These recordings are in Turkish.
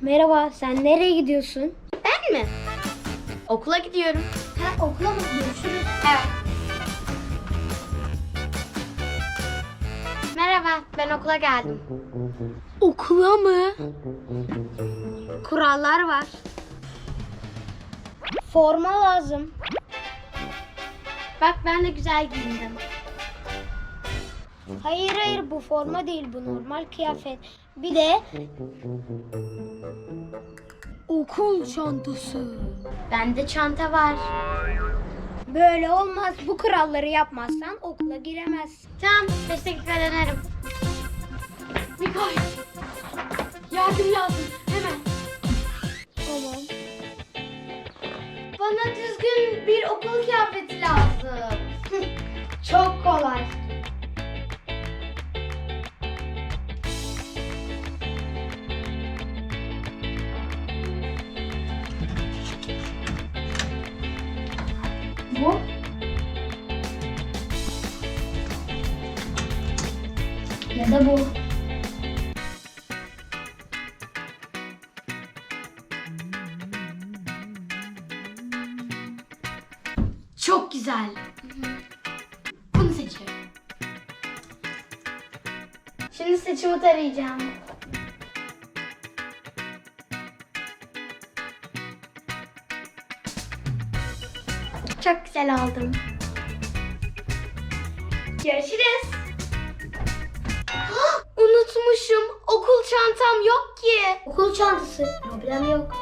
Merhaba, sen nereye gidiyorsun? Ben mi? Okula gidiyorum. Ha, okula mı görüşürüz? Evet. Merhaba, ben okula geldim. Okula mı? Kurallar var. Forma lazım. Bak ben de güzel giyindim. Hayır hayır bu forma değil bu normal kıyafet. Bir de okul çantası. Bende çanta var. Böyle olmaz. Bu kuralları yapmazsan okula giremezsin. Tamam, 5 dakika dönerim. Mikoy. Yardım lazım, hemen. Tamam. Bana düzgün bir okul kıyafeti lazım. Çok kolay. Bu ya da bu. Çok güzel. Bunu seçiyorum. Şimdi saçımı tarayacağım. Çok güzel oldum. Görüşürüz. Hah, Unutmuşum. Okul çantam yok ki. Okul çantası. Problem yok.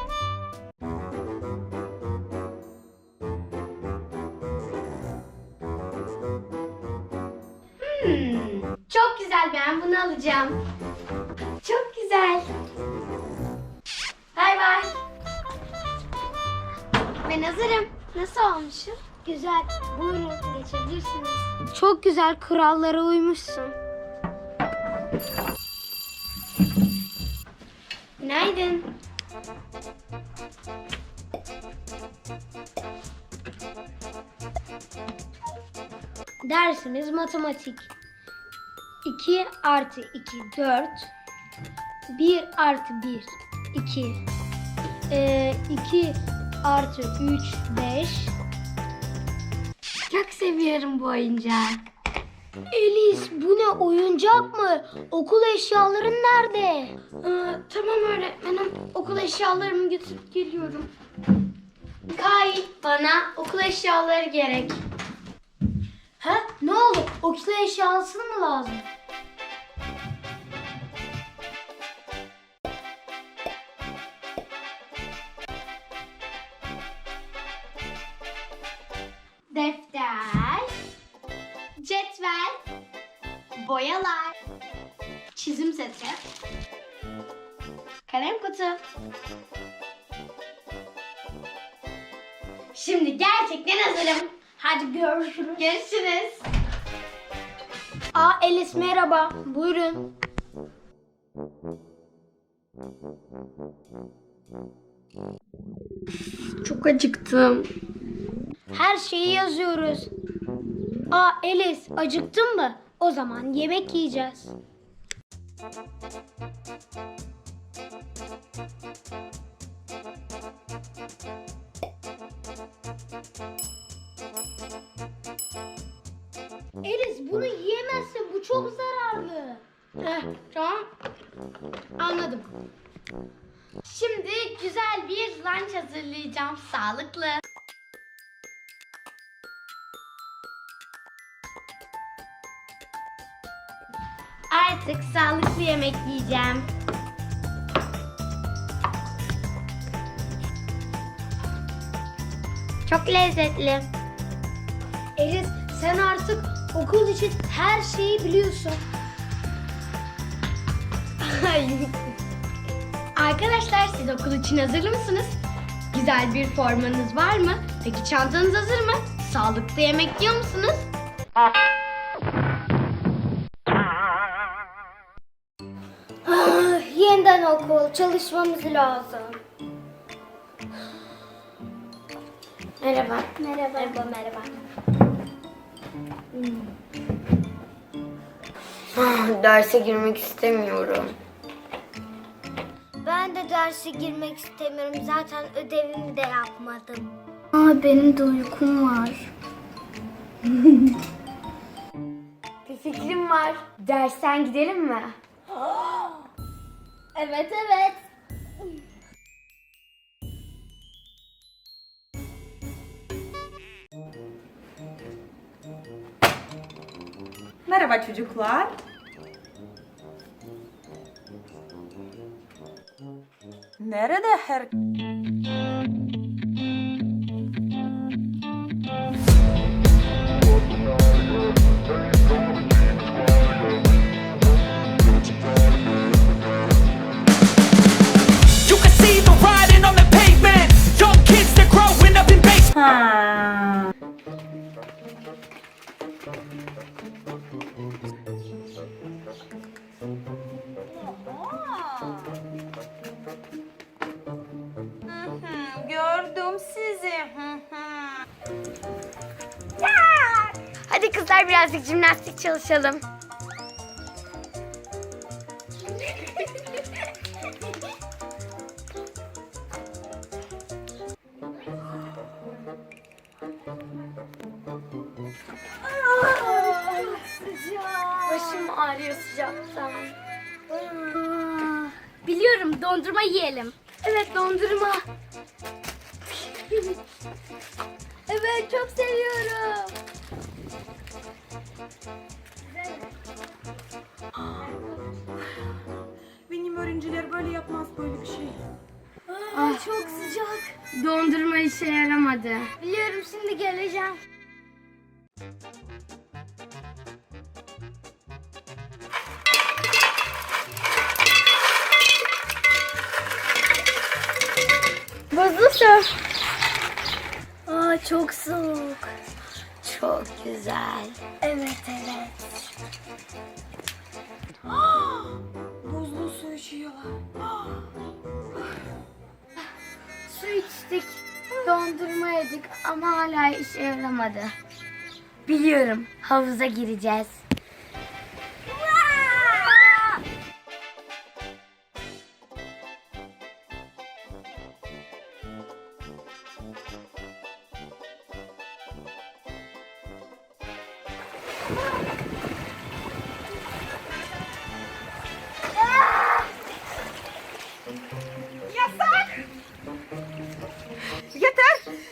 Hmm, çok güzel ben bunu alacağım. Çok güzel. Bay bay. Ben hazırım. Nasıl olmuşum? Güzel. Buyurun geçebilirsiniz. Çok güzel kurallara uymuşsun. Günaydın. Dersimiz matematik. 2 artı 2 4. 1 artı 1 2. Ee, 2 artı 3 5. Çok seviyorum bu oyuncağı. Elis bu ne oyuncak mı? Okul eşyaların nerede? Ee, tamam öğretmenim. Okul eşyalarımı götürüp geliyorum. Kay bana okul eşyaları gerek. Ha? Ne oldu? Okul eşyası mı lazım? Defter, cetvel, boyalar, çizim seti, kalem kutu. Şimdi gerçekten hazırım. Hadi görüşürüz. Görüşürüz. Aa Elis merhaba. Buyurun. Çok acıktım. Her şeyi yazıyoruz. Aa Elis acıktın mı? O zaman yemek yiyeceğiz. Elis bunu yiyemezsin. Bu çok zararlı. Heh, tamam. Anladım. Şimdi güzel bir lunch hazırlayacağım. Sağlıklı. Artık sağlıklı yemek yiyeceğim. Çok lezzetli. Elis sen artık okul için her şeyi biliyorsun. Arkadaşlar siz okul için hazır mısınız? Güzel bir formanız var mı? Peki çantanız hazır mı? Sağlıklı yemek yiyor musunuz? Yeniden okul çalışmamız lazım. Merhaba. Merhaba. Merhaba, merhaba. Ah, derse girmek istemiyorum. Ben de derse girmek istemiyorum. Zaten ödevimi de yapmadım. Aa benim de uykum var. Bir fikrim var. Dersten gidelim mi? Evet evet. Merhaba çocuklar. Nerede her... Kızlar birazcık jimnastik çalışalım. Başım ağrıyor sıcaktan. Biliyorum dondurma yiyelim. Evet dondurma. Evet çok seviyorum. Yaramadı. Biliyorum şimdi geleceğim. Buzlu su. Aa çok soğuk. Çok güzel. Evet evet. Yedik ama hala işe yaramadı. Biliyorum, havuza gireceğiz.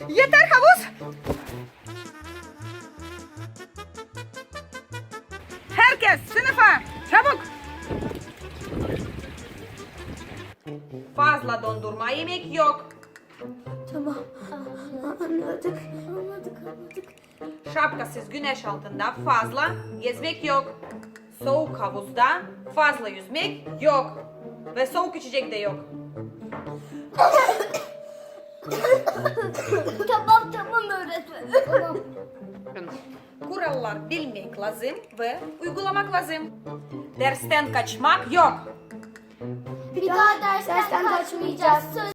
Yeter! Havuz! Herkes sınıfa! Çabuk! Fazla dondurma yemek yok. Tamam. Anladık. Anladık anladık. Şapkasız güneş altında fazla gezmek yok. Soğuk havuzda fazla yüzmek yok. Ve soğuk içecek de yok. Tamam tamam öğretmenim. Tamam. Kurallar bilmek lazım ve uygulamak lazım. Dersten kaçmak yok. Bir daha dersten kaçmayacağız. Söz